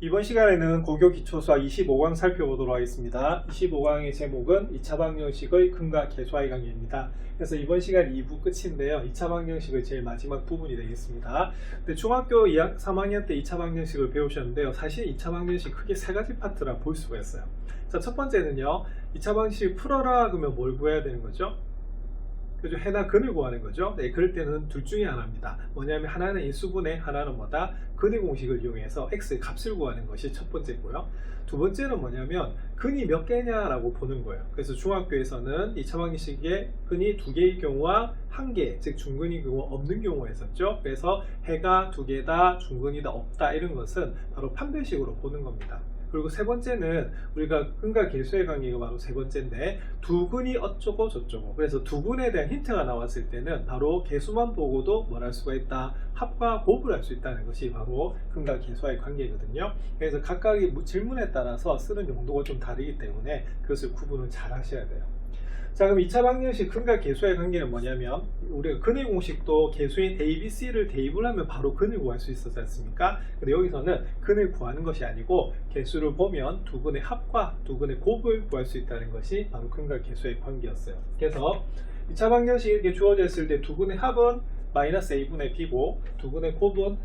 이번 시간에는 고교 기초수학 25강 살펴보도록 하겠습니다. 25강의 제목은 2차 방정식의 근과 계수하의 강의입니다. 그래서 이번 시간 2부 끝인데요. 2차 방정식의 제일 마지막 부분이 되겠습니다. 근데 중학교 2학, 3학년 때 2차 방정식을 배우셨는데요. 사실 2차 방정식 크게 세 가지 파트라 볼 수가 있어요. 자, 첫 번째는요. 2차 방정식 풀어라 그러면 뭘 구해야 되는 거죠? 그죠? 해나 근을 구하는 거죠. 네, 그럴 때는 둘 중에 하나입니다. 뭐냐면 하나는 인수분해, 하나는 뭐다? 근의 공식을 이용해서 x의 값을 구하는 것이 첫 번째고요. 두 번째는 뭐냐면 근이 몇 개냐라고 보는 거예요. 그래서 중학교에서는 이 차방식에 근이 두 개의 경우와 한 개, 즉 중근의 경우 없는 경우가 있었죠. 그래서 해가 두 개다, 중근이다, 없다 이런 것은 바로 판별식으로 보는 겁니다. 그리고 세 번째는 우리가 근과 계수의 관계가 바로 세 번째인데 두 근이 어쩌고 저쩌고. 그래서 두 근에 대한 힌트가 나왔을 때는 바로 계수만 보고도 뭘 할 수가 있다 합과 곱을 할 수 있다는 것이 바로 근과 계수와의 관계거든요. 그래서 각각의 무- 질문에 따라서 쓰는 용도가 좀 다르기 때문에 그것을 구분을 잘 하셔야 돼요 자 그럼 2차 방정식 근과 계수의 관계는 뭐냐면 우리가 근의 공식도 계수인 A, B, C를 대입을 하면 바로 근을 구할 수 있었지 않습니까? 근데 여기서는 근을 구하는 것이 아니고 개수를 보면 두 근의 합과 두 근의 곱을 구할 수 있다는 것이 바로 근과 계수의 관계였어요. 그래서 2차 방정식이 이렇게 주어졌을 때 두 근의 합은 마이너스 A분의 B고 두 근의 곱은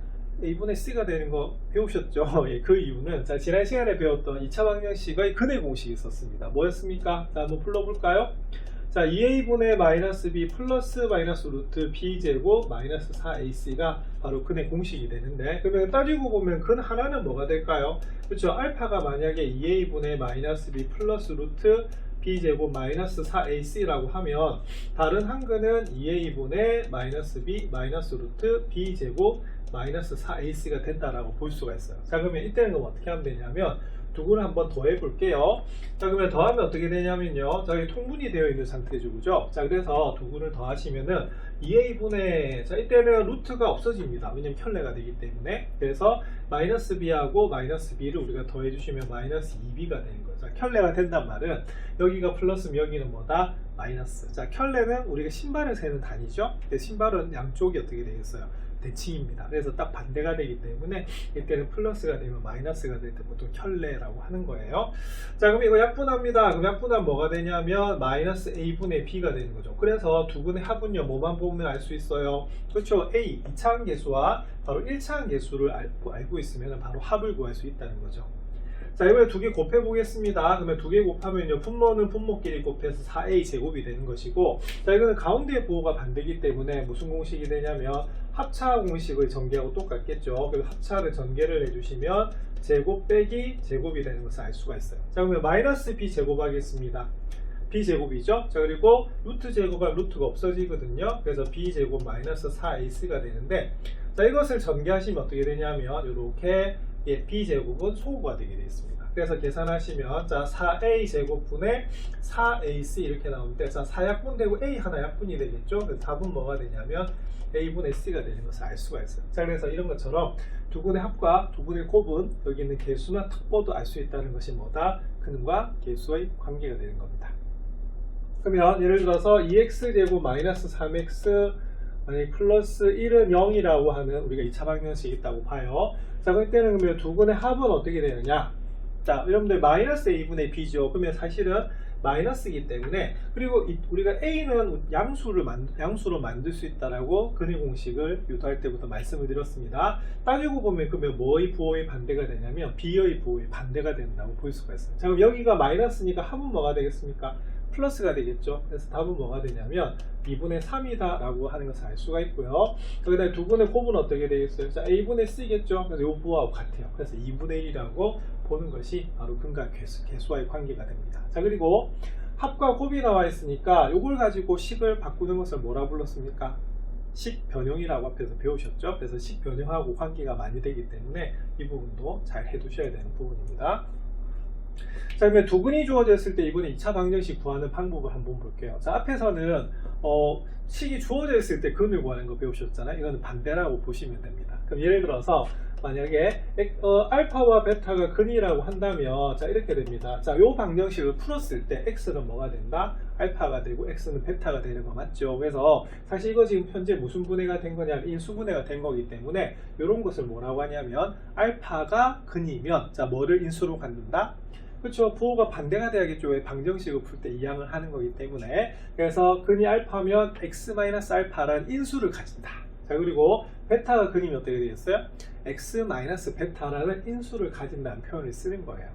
A분의 C가 되는 거 배우셨죠? 예, 그 이유는 자, 지난 시간에 배웠던 2차 방정식의 근의 공식이 있었습니다. 뭐였습니까? 자, 한번 풀어볼까요? 자, 2a분의 마이너스 b 플러스 마이너스 루트 b 제곱 마이너스 4ac가 바로 근의 공식이 되는데 그러면 따지고 보면 근 하나는 뭐가 될까요? 그렇죠. 알파가 만약에 2a분의 마이너스 b 플러스 루트 b 제곱 마이너스 4ac라고 하면 다른 한 근은 2a분의 마이너스 b 마이너스 루트 b 제곱 마이너스 4ac가 된다라고 볼 수가 있어요. 자 그러면 이때는 그럼 어떻게 하면 되냐면 두 근을 한번 더해 볼게요. 자 그러면 더하면 어떻게 되냐면요. 저기 통분이 되어 있는 상태죠, 그죠? 자 그래서 두 근을 더하시면은 2a분의 자 이때는 루트가 없어집니다. 왜냐면 켤레가 되기 때문에 그래서 마이너스 b하고 마이너스 b를 우리가 더해 주시면 마이너스 2b가 되는 거죠. 자, 켤레가 된단 말은 여기가 플러스면 여기는 뭐다? 마이너스. 자 켤레는 우리가 신발을 세는 단위죠. 신발은 양쪽이 어떻게 되겠어요? 대칭입니다. 그래서 딱 반대가 되기 때문에 이때는 플러스가 되면 마이너스가 될 때 보통 켤레라고 하는 거예요. 자 그럼 이거 약분합니다. 그럼 약분하면 뭐가 되냐면 마이너스 a분의 b가 되는 거죠. 그래서 두 분의 합은요 뭐만 보면 알 수 있어요. 그렇죠. a 2차항 계수와 바로 1차항 계수를 알고, 알고 있으면 바로 합을 구할 수 있다는 거죠. 자 이번에 두 개 곱해 보겠습니다. 그러면 두 개 곱하면요 분모는 분모끼리 곱해서 4a 제곱이 되는 것이고 자 이거는 가운데 부호가 반대기 때문에 무슨 공식이 되냐면 합차 공식의 전개하고 똑같겠죠. 그래서 합차를 전개를 해주시면 제곱 빼기 제곱이 되는 것을 알 수가 있어요. 자 그러면 마이너스 b 제곱 하겠습니다. b 제곱이죠. 자 그리고 루트 제곱하면 루트가 없어지거든요. 그래서 b 제곱 마이너스 4ac가 되는데 자 이것을 전개하시면 어떻게 되냐면 이렇게 예, b 제곱은 소호가 되게 되어 있습니다. 그래서 계산하시면 자 4a 제곱분의 4ac 이렇게 나오는데 자 4약분 되고 a 하나 약분이 되겠죠. 그래서 답은 뭐가 되냐면 a분의 c가 되는 것을 알 수가 있어요. 자 그래서 이런 것처럼 두 분의 합과 두 분의 곱은 여기 있는 개수나 특보도 알 수 있다는 것이 뭐다? 근과 개수의 관계가 되는 겁니다. 그러면 예를 들어서 2x 제곱 마이너스 3x 만약 플러스 1은 0이라고 하는 우리가 2차 방정식이 있다고 봐요. 자, 그때는 그러면 두 분의 합은 어떻게 되느냐? 자, 여러분들 마이너스 a분의 b죠. 그러면 사실은 마이너스이기 때문에 그리고 이- 우리가 a는 양수를 만, 양수로 만들 수 있다라고 근의 공식을 유도할 때부터 말씀을 드렸습니다. 따지고 보면 그러면 뭐의 부호의 반대가 되냐면 b의 부호의 반대가 된다고 볼 수가 있어요. 자, 그럼 여기가 마이너스니까 합은 뭐가 되겠습니까? 플러스가 되겠죠. 그래서 답은 뭐가 되냐면 2분의 3이다 라고 하는 것을 알 수가 있고요. 여기다 두 분의 곱은 어떻게 되겠어요? 자, a분의 c겠죠. 그래서 이 부호하고 같아요. 그래서 2분의 1이라고 보는 것이 바로 근과 개수, 개수와의 관계가 됩니다. 자, 그리고 합과 곱이 나와 있으니까 이걸 가지고 식을 바꾸는 것을 뭐라 불렀습니까? 식 변형이라고 앞에서 배우셨죠? 그래서 식 변형하고 관계가 많이 되기 때문에 이 부분도 잘 해두셔야 되는 부분입니다. 자, 그러면 두 근이 주어졌을 때 이번에 2차 방정식 구하는 방법을 한번 볼게요. 자, 앞에서는 어, 식이 주어져 있을 때 근을 구하는 거 배우셨잖아요. 이거는 반대라고 보시면 됩니다. 그럼 예를 들어서 만약에 엑- 어, 알파와 베타가 근이라고 한다면 자 이렇게 됩니다. 자, 요 방정식을 풀었을 때 x는 뭐가 된다? 알파가 되고 x는 베타가 되는 거 맞죠? 그래서 사실 이거 지금 현재 무슨 분해가 된 거냐면 인수분해가 된 거기 때문에 이런 것을 뭐라고 하냐면 알파가 근이면 자 뭐를 인수로 갖는다? 그렇죠. 부호가 반대가 돼야겠죠. 왜 방정식을 풀 때 이항을 하는 거기 때문에. 그래서 근이 알파면 x-알파라는 인수를 가진다. 자, 그리고 베타가 근이면 어떻게 되겠어요? X-베타라는 인수를 가진다는 표현을 쓰는 거예요.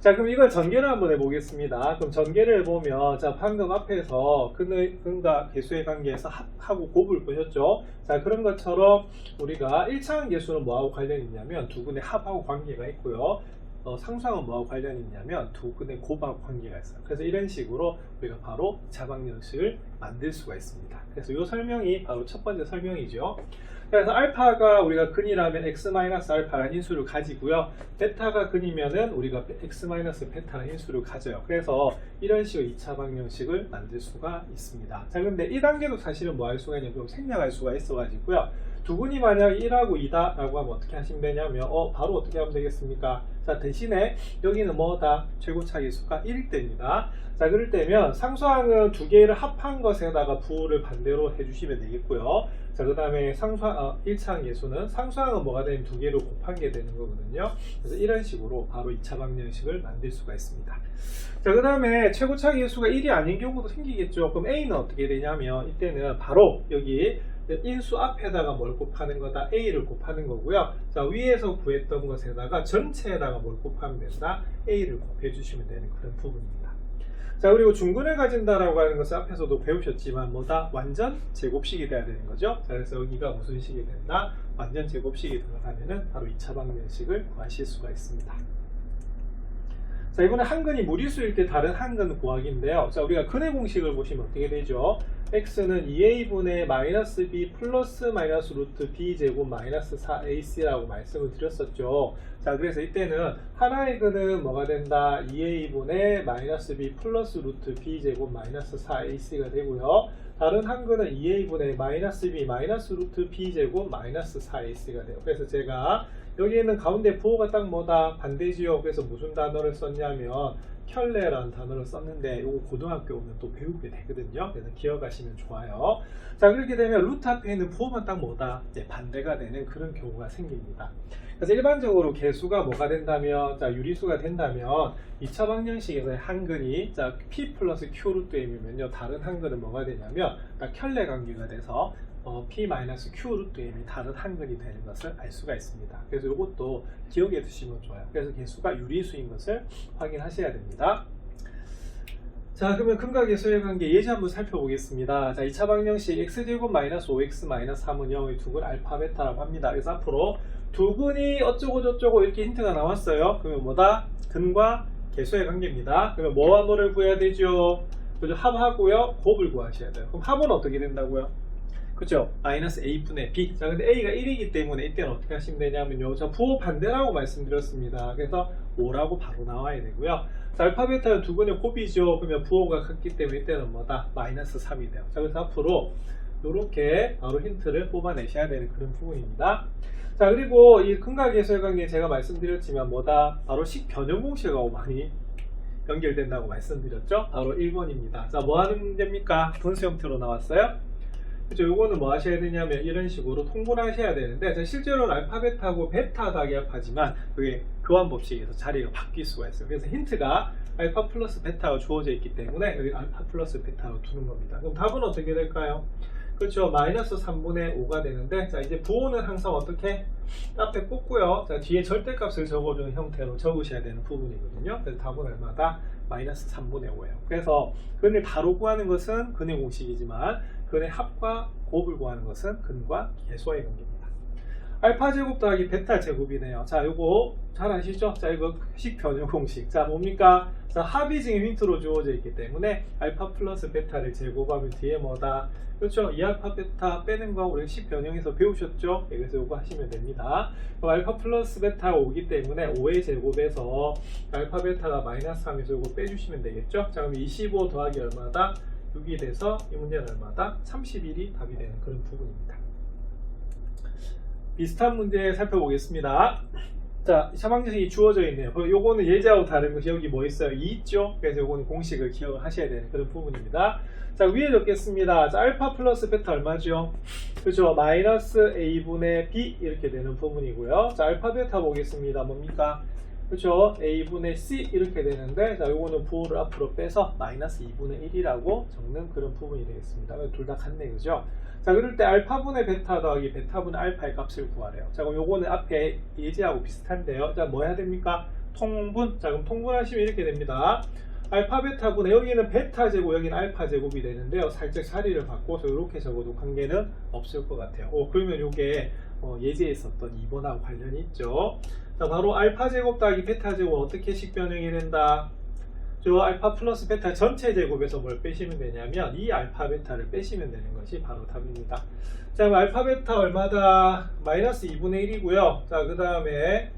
자, 그럼 이걸 전개를 한번 해보겠습니다. 그럼 전개를 해보면, 자, 방금 앞에서 근의, 근과 개수의 관계에서 합하고 곱을 보셨죠? 자, 그런 것처럼 우리가 1차원 개수는 뭐하고 관련이 있냐면 두 근의 합하고 관계가 있고요. 어, 상수항은 뭐하고 관련이 있냐면 두 근의 곱하고 관계가 있어요. 그래서 이런 식으로 우리가 바로 자방형식을 만들 수가 있습니다. 그래서 이 설명이 바로 첫 번째 설명이죠. 그래서 알파가 우리가 근이라면 x-알파라는 인수를 가지고요. 베타가 근이면은 우리가 x-베타라는 인수를 가져요. 그래서 이런 식으로 2차 방정식을 만들 수가 있습니다. 자, 근데 이 단계도 사실은 뭐 할 수가 있냐면 생략할 수가 있어가지고요. 두 분이 만약 1하고 2다라고 하면 어떻게 하시면 되냐면 어 바로 어떻게 하면 되겠습니까? 자 대신에 여기는 뭐다? 최고차 계수가 1일 때입니다. 자 그럴 때면 상수항은 두 개를 합한 것에다가 부호를 반대로 해주시면 되겠고요. 자 그 다음에 상수항 어, 1차항 예수는 상수항은 뭐가 되면 두 개를 곱한 게 되는 거거든요. 그래서 이런 식으로 바로 2차 방정식을 만들 수가 있습니다. 자, 그 다음에 최고차 계수가 1이 아닌 경우도 생기겠죠. 그럼 A는 어떻게 되냐면 이때는 바로 여기 인수 앞에다가 뭘 곱하는 거다? A를 곱하는 거고요. 자, 위에서 구했던 것에다가 전체에다가 뭘 곱하면 된다? A를 곱해 주시면 되는 그런 부분입니다. 자, 그리고 중근을 가진다라고 하는 것은 앞에서도 배우셨지만 뭐다? 완전 제곱식이 돼야 되는 거죠. 자, 그래서 여기가 무슨 식이 된다? 완전 제곱식이 들어가면은 바로 2차 방정식을 구하실 수가 있습니다. 자, 이번에 한 근이 무리수일 때 다른 한 근 구하기인데요. 자, 우리가 근의 공식을 보시면 어떻게 되죠? x는 2a분의 마이너스 b 플러스 마이너스 루트 b 제곱 마이너스 4ac라고 말씀을 드렸었죠. 자, 그래서 이때는 하나의 근은 뭐가 된다? 2a분의 마이너스 b 플러스 루트 b 제곱 마이너스 4ac가 되고요. 다른 한 근은 2a분의 마이너스 b 마이너스 루트 b 제곱 마이너스 4ac가 돼요. 그래서 제가 여기에는 가운데 부호가 딱 뭐다? 반대지요. 그래서 무슨 단어를 썼냐면 켤레라는 단어를 썼는데 이거 고등학교 오면 또 배우게 되거든요. 그래서 기억하시면 좋아요. 자 그렇게 되면 루트 앞에 있는 부호만 딱 뭐다? 이제 반대가 되는 그런 경우가 생깁니다. 그래서 일반적으로 개수가 뭐가 된다면 자 유리수가 된다면 2차 방정식에서의 한근이 자 p 플러스 q 루트 m이면요 다른 한근은 뭐가 되냐면 딱 켤레 관계가 돼서 어, p 마이너스 q 루트 m이 다른 한근이 되는 것을 알 수가 있습니다. 그래서 이것도 기억해 두시면 좋아요. 그래서 개수가 유리수인 것을 확인하셔야 됩니다. 자 그러면 근과 계수의 관계 예제 한번 살펴보겠습니다. 자 2차 방정식 x제곱 마이너스 5x 마이너스 3은 0의 두근 알파 베타라고 합니다. 그래서 앞으로 두근이 어쩌고 저쩌고 이렇게 힌트가 나왔어요. 그러면 뭐다? 근과 계수의 관계입니다. 그러면 뭐와 뭐를 구해야 되죠? 그죠? 합하고요. 곱을 구하셔야 돼요. 그럼 합은 어떻게 된다고요? 그죠? 마이너스 a분의 b. 자, 근데 a가 1이기 때문에 이때는 어떻게 하시면 되냐면요. 자, 부호 반대라고 말씀드렸습니다. 그래서 5라고 바로 나와야 되고요. 자, 알파, 베타는 두 분의 곱이죠. 그러면 부호가 같기 때문에 이때는 뭐다? 마이너스 3이 돼요. 자, 그래서 앞으로 이렇게 바로 힌트를 뽑아내셔야 되는 그런 부분입니다. 자, 그리고 이 근각계수의 관계 제가 말씀드렸지만 뭐다? 바로 식 변형 공식하고 많이 연결된다고 말씀드렸죠? 바로 1번입니다. 자, 뭐 하는 문제입니까? 분수 형태로 나왔어요? 그죠? 요거는 뭐 하셔야 되냐면 이런 식으로 통분을 하셔야 되는데 자, 실제로는 알파 베타하고 베타 다기합하지만 그게 교환 법칙에서 자리가 바뀔 수가 있어요. 그래서 힌트가 알파 플러스 베타가 주어져 있기 때문에 여기 알파 플러스 베타로 두는 겁니다. 그럼 답은 어떻게 될까요? 그렇죠. 마이너스 3분의 5가 되는데 자 이제 부호는 항상 어떻게 앞에 꽂고요. 자 뒤에 절대값을 적어주는 형태로 적으셔야 되는 부분이거든요. 그래서 답은 얼마다? 마이너스 3분의 5예요. 그래서 근을 바로 구하는 것은 근의 공식이지만 근의 합과 곱을 구하는 것은 근과 계수와의 관계입니다. 알파 제곱 더하기 베타 제곱이네요. 자, 요거 잘 아시죠? 자, 이거 식 변형 공식. 자, 뭡니까? 자, 지금 힌트로 주어져 있기 때문에 알파 플러스 베타를 제곱하면 뒤에 뭐다? 그렇죠? 2알파 베타 빼는 거 우리 식 변형에서 배우셨죠? 예, 그래서 요거 하시면 됩니다. 알파 플러스 베타가 오기 때문에 5의 제곱에서 알파 베타가 마이너스 3에서 요거 빼주시면 되겠죠? 자, 그럼 25 더하기 얼마다? 6이 돼서 이 문제는 얼마다? 31이 답이 되는 그런 부분입니다. 비슷한 문제 살펴보겠습니다. 자, 샤방정식이 주어져 있네요. 요거는 예제하고 다른 것이 여기 뭐 있어요? 2 있죠? 그래서 요거는 공식을 기억하셔야 되는 그런 부분입니다. 자, 위에 적겠습니다. 자, 알파 플러스 베타 얼마죠? 그죠? 마이너스 a분의 b 이렇게 되는 부분이고요. 자, 알파 베타 보겠습니다. 뭡니까? 그죠? a분의 c 이렇게 되는데, 자, 요거는 부호를 앞으로 빼서 마이너스 2분의 1이라고 적는 그런 부분이 되겠습니다. 둘 다 같네, 그죠? 자, 그럴 때 알파분의 베타 더하기 베타분의 알파의 값을 구하래요. 자, 그럼 요거는 앞에 예제하고 비슷한데요. 자, 뭐 해야 됩니까? 통분. 자, 그럼 통분하시면 이렇게 됩니다. 알파 베타분의 여기는 베타 제곱, 여기는 알파 제곱이 되는데요. 살짝 자리를 바꿔서 이렇게 적어도 관계는 없을 것 같아요. 오, 그러면 요게 어, 예제에 있었던 2번하고 관련이 있죠. 자, 바로 알파 제곱 더하기 베타 제곱 어떻게 식 변형이 된다? 저 알파 플러스 베타 전체 제곱에서 뭘 빼시면 되냐면 이 알파 베타를 빼시면 되는 것이 바로 답입니다. 자, 알파 베타 얼마다? 마이너스 2분의 1이고요. 자, 그 다음에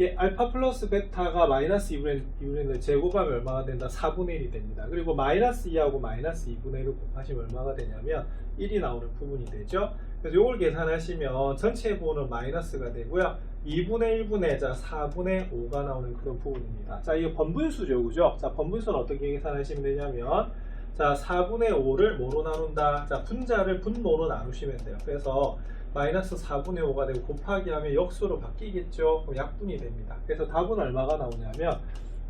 예, 알파 플러스 베타가 마이너스 2분의 1을 제곱하면 얼마가 된다? 4분의 1이 됩니다. 그리고 마이너스 2하고 마이너스 2분의 1을 곱하시면 얼마가 되냐면 1이 나오는 부분이 되죠. 그래서 이걸 계산하시면 전체 부호는 마이너스가 되고요. 2분의 1분의 자 4분의 5가 나오는 그런 부분입니다. 자, 이거 번분수죠, 그죠? 자, 번분수는 어떻게 계산하시면 되냐면 자, 4분의 5를 뭐로 나눈다? 자, 분자를 분모로 나누시면 돼요. 그래서 마이너스 4분의 5가 되고 곱하기 하면 역수로 바뀌겠죠? 그럼 약분이 됩니다. 그래서 답은 얼마가 나오냐면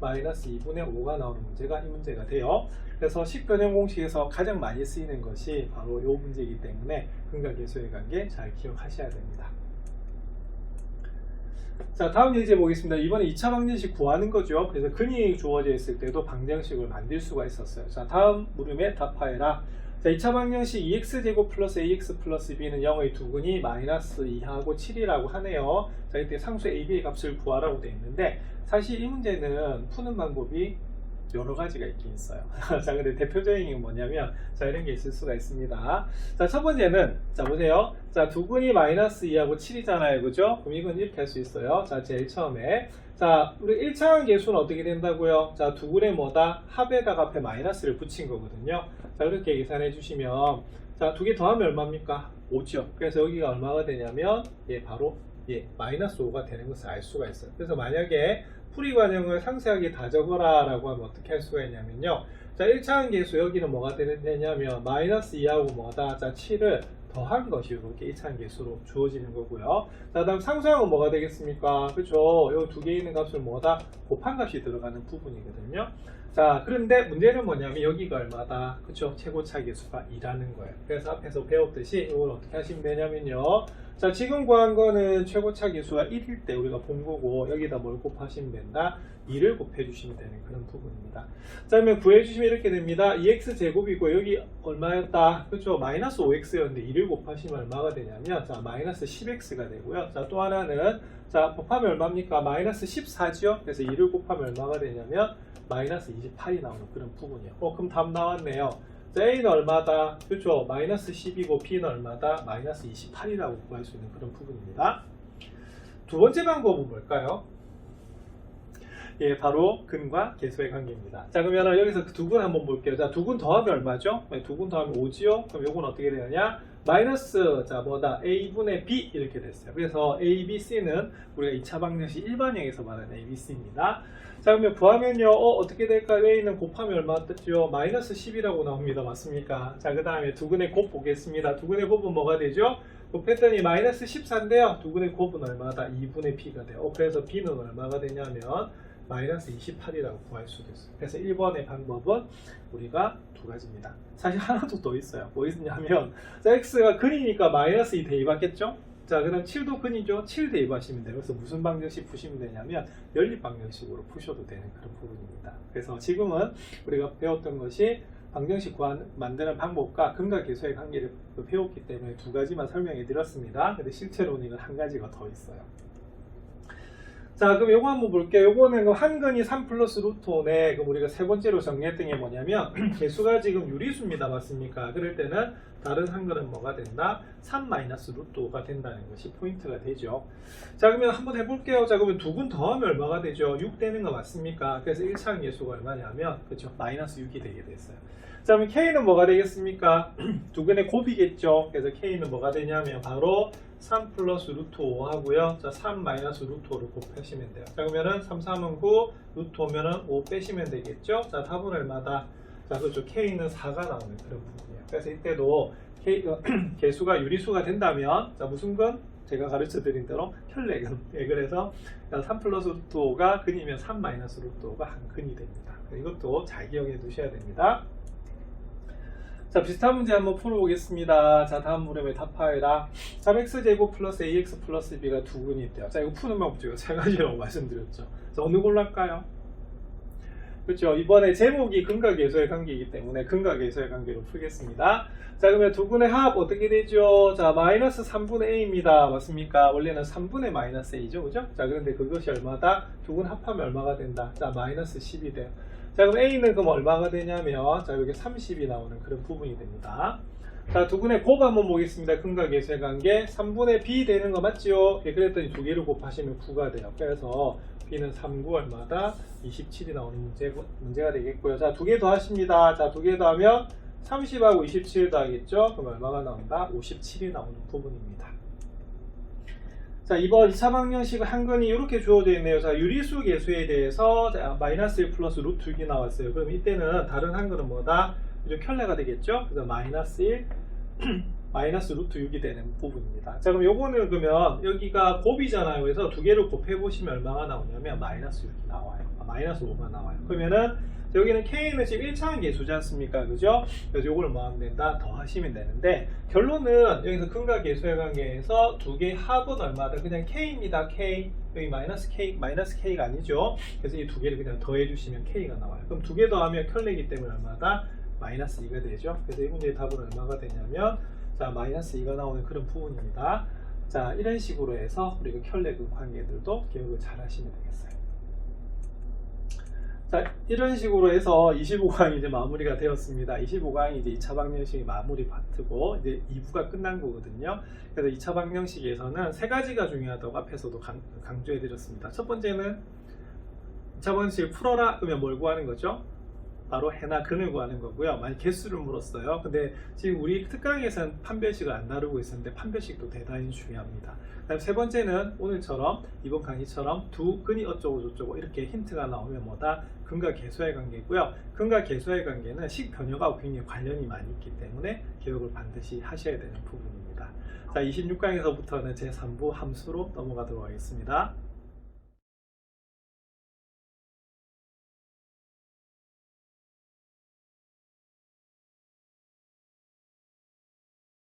마이너스 2분의 5가 나오는 문제가 이 문제가 돼요. 그래서 식변형 공식에서 가장 많이 쓰이는 것이 바로 이 문제이기 때문에 근각계수의 관계 잘 기억하셔야 됩니다. 자 다음 예제 보겠습니다. 이번에 2차 방정식 구하는 거죠. 그래서 근이 주어져 있을 때도 방정식을 만들 수가 있었어요. 자 다음 물음에 답하여라. 자 2차 방정식 2x제곱 플러스 ax 플러스 b는 0의 두 근이 마이너스 2하고 7이라고 하네요. 자 이때 상수 a, b의 값을 구하라고 되어 있는데 사실 이 문제는 푸는 방법이 여러 가지가 있긴 있어요. 자, 근데 대표적인 게 뭐냐면, 자, 이런 게 있을 수가 있습니다. 자, 첫 번째는, 자, 보세요. 자, 두근이 마이너스 2하고 7이잖아요. 그죠? 그럼 이건 이렇게 할 수 있어요. 자, 제일 처음에. 자, 우리 1차원 계수는 어떻게 된다고요? 자, 두근의 뭐다? 합에다가 앞에 마이너스를 붙인 거거든요. 자, 이렇게 계산해 주시면, 자, 두 개 더하면 얼마입니까? 5죠. 그래서 여기가 얼마가 되냐면, 예, 바로, 예, 마이너스 5가 되는 것을 알 수가 있어요. 그래서 만약에 풀이 관형을 상세하게 다 적어라 라고 하면 어떻게 할 수가 있냐면요. 자 1차원 계수 여기는 뭐가 되냐면 마이너스 2하고 뭐다? 자 7을 더한 것이 이렇게 1차원 계수로 주어지는 거고요. 자 다음 상수항은 뭐가 되겠습니까? 그렇죠 요두개 있는 값을 뭐다? 곱한 값이 들어가는 부분이거든요 자 그런데 문제는 뭐냐면 여기가 얼마다? 그쵸? 최고차 계수가 2라는 거예요. 그래서 앞에서 배웠듯이 이걸 어떻게 하시면 되냐면요. 자 지금 구한 거는 최고차 계수가 1일 때 우리가 본 거고 여기다 뭘 곱하시면 된다? 2를 곱해 주시면 되는 그런 부분입니다. 자 그러면 구해 주시면 이렇게 됩니다. 2x 제곱이고 여기 얼마였다? 그쵸? 마이너스 5x였는데 2를 곱하시면 얼마가 되냐면 자 마이너스 10x가 되고요. 자 또 하나는 자 곱하면 얼마입니까 마이너스 14죠 그래서 2를 곱하면 얼마가 되냐면 마이너스 28이 나오는 그런 부분이에요. 어, 그럼 답 나왔네요. 자, A는 얼마다? 그렇죠. 마이너스 10이고 B는 얼마다? 마이너스 28이라고 구할 수 있는 그런 부분입니다. 두 번째 방법은 뭘까요? 예, 바로 근과 계수의 관계입니다. 자, 그러면 여기서 두 근 한번 볼게요. 자, 두 근 더하면 얼마죠? 네, 두근 더하면 5지요? 그럼 요건 어떻게 되느냐? 마이너스, 자, 뭐다? A분의 B 이렇게 됐어요. 그래서 A, B, C는 우리가 2차 방정식 일반형에서 말하는 A, B, C입니다. 자, 그러면 구하면요, 어, 어떻게 될까요? A는 곱하면 얼마 뜨죠? 마이너스 10이라고 나옵니다. 맞습니까? 자, 그 다음에 두근의 곱 보겠습니다. 두근의 곱은 뭐가 되죠? 곱했더니 마이너스 14인데요. 두근의 곱은 얼마다? 2분의 P가 돼요. 어, 그래서 B는 얼마가 되냐면, 마이너스 28이라고 구할 수도 있어요. 그래서 1번의 방법은 우리가 두 가지입니다. 사실 하나도 더 있어요. 뭐 있냐면 자, x가 근이니까 마이너스 2 대입하겠죠? 자, 그 다음 7도 근이죠? 7 대입하시면 돼요. 그래서 무슨 방정식 푸시면 되냐면 연립 방정식으로 푸셔도 되는 그런 부분입니다. 그래서 지금은 우리가 배웠던 것이 방정식 구한, 만드는 방법과 근과 계수의 관계를 배웠기 때문에 두 가지만 설명해 드렸습니다. 근데 실제로는 이건 한 가지가 더 있어요. 자, 그럼 요거 한번 볼게요. 요거는 그 한근이 3 플러스 루트 5네. 그럼 우리가 세 번째로 정리했던 게 뭐냐면, 개수가 지금 유리수입니다. 맞습니까? 그럴 때는 다른 한근은 뭐가 된다? 3 마이너스 루트 5가 된다는 것이 포인트가 되죠. 자, 그러면 한번 해볼게요. 자, 그러면 두 근 더하면 얼마가 되죠? 6 되는 거 맞습니까? 그래서 1차항 개수가 얼마냐면, 그쵸? 마이너스 6이 되게 됐어요. 자, 그럼 K는 뭐가 되겠습니까? 두 근의 곱이겠죠. 그래서 K는 뭐가 되냐면 바로 3 플러스 루트 5 하고요. 자, 3 마이너스 루트 5를 곱하시면 돼요. 자, 그러면은 3, 3은 9, 루트 5면은 5 빼시면 되겠죠. 자, 답은 얼마다? 자, 그렇죠. K는 4가 나오는 그런 부분이에요. 그래서 이때도 K, 어, 개수가 유리수가 된다면, 자, 무슨 건? 제가 가르쳐 드린 대로 혈렉은. 예, 그래서 3 플러스 루트 5가 근이면 3 마이너스 루트 5가 한 근이 됩니다. 이것도 잘 기억해 두셔야 됩니다. 자, 비슷한 문제 한번 풀어보겠습니다. 자, 다음 물음에 답하여라. 3x제곱 플러스 ax 플러스 b가 두 근이 있대요. 자, 이거 푸는 방법 제가 세 가지라고 말씀드렸죠. 자, 어느 걸로 할까요? 그렇죠. 이번에 제목이 근과 계수의 관계이기 때문에 근과 계수의 관계로 풀겠습니다. 자, 그러면 두 근의 합 어떻게 되죠? 자, 마이너스 3분의 a입니다. 맞습니까? 원래는 3분의 마이너스 a죠. 그죠? 자, 그런데 그것이 얼마다? 두 근 합하면 얼마가 된다? 자, 마이너스 10이 돼요. 자, 그럼 a는 그럼 얼마가 되냐면, 자, 여기 30이 나오는 그런 부분이 됩니다. 자, 두 분의 곱 한번 보겠습니다. 근과 계수의 관계. 3분의 b 되는 거 맞죠? 예, 그랬더니 두 개를 곱하시면 9가 돼요. 그래서 b는 3, 9 얼마다? 27이 나오는 문제, 문제가 되겠고요. 자, 두 개 더 하십니다. 자, 두 개 더 하면 30하고 27 더하겠죠? 그럼 얼마가 나온다? 57이 나오는 부분입니다. 자, 이번 2차 방정식 한근이 이렇게 주어져 있네요. 자, 유리수 계수에 대해서 자, 마이너스 1 플러스 루트 6이 나왔어요. 그럼 이때는 다른 한근은 뭐다? 이렇게 켤레가 되겠죠? 그래서 마이너스 1, 마이너스 루트 6이 되는 부분입니다. 자, 그럼 요거는 그러면 여기가 곱이잖아요. 그래서 두 개를 곱해보시면 얼마가 나오냐면 마이너스 6이 나와요. 아, 마이너스 5가 나와요. 그러면은 여기는 K는 지금 1차원 계수지 않습니까? 그죠? 그래서 요걸 뭐 하면 된다? 더 하시면 되는데 결론은 여기서 근과 계수의 관계에서 두 개의 합은 얼마다? 그냥 K입니다. K. 여기 마이너스 K, 마이너스 K가 아니죠. 그래서 이 두 개를 그냥 더해 주시면 K가 나와요. 그럼 두 개 더하면 켤레기 때문에 얼마다? 마이너스 2가 되죠. 그래서 이 문제의 답은 얼마가 되냐면 자 마이너스 2가 나오는 그런 부분입니다. 자 이런 식으로 해서 우리가 켤레 그 관계들도 기억을 잘 하시면 되겠어요. 자 이런 식으로 해서 25강이 이제 마무리가 되었습니다. 25강이 이제 2차 방정식의 마무리 파트고 이제 2부가 끝난 거거든요. 그래서 2차 방정식에서는 세 가지가 중요하다고 앞에서도 강, 강조해 드렸습니다. 첫 번째는 2차 방정식을 풀어라 그러면 뭘 구하는 거죠? 바로 해나 근을 구하는 거고요. 만약 개수를 물었어요. 근데 지금 우리 특강에서는 판별식을 안 다루고 있었는데 판별식도 대단히 중요합니다. 그다음 세 번째는 오늘처럼 이번 강의처럼 두 근이 어쩌고 저쩌고 이렇게 힌트가 나오면 뭐다 근과 계수의 관계고요. 근과 계수의 관계는 식 변형하고 굉장히 관련이 많이 있기 때문에 기억을 반드시 하셔야 되는 부분입니다. 자, 26강에서부터는 제 3부 함수로 넘어가도록 하겠습니다.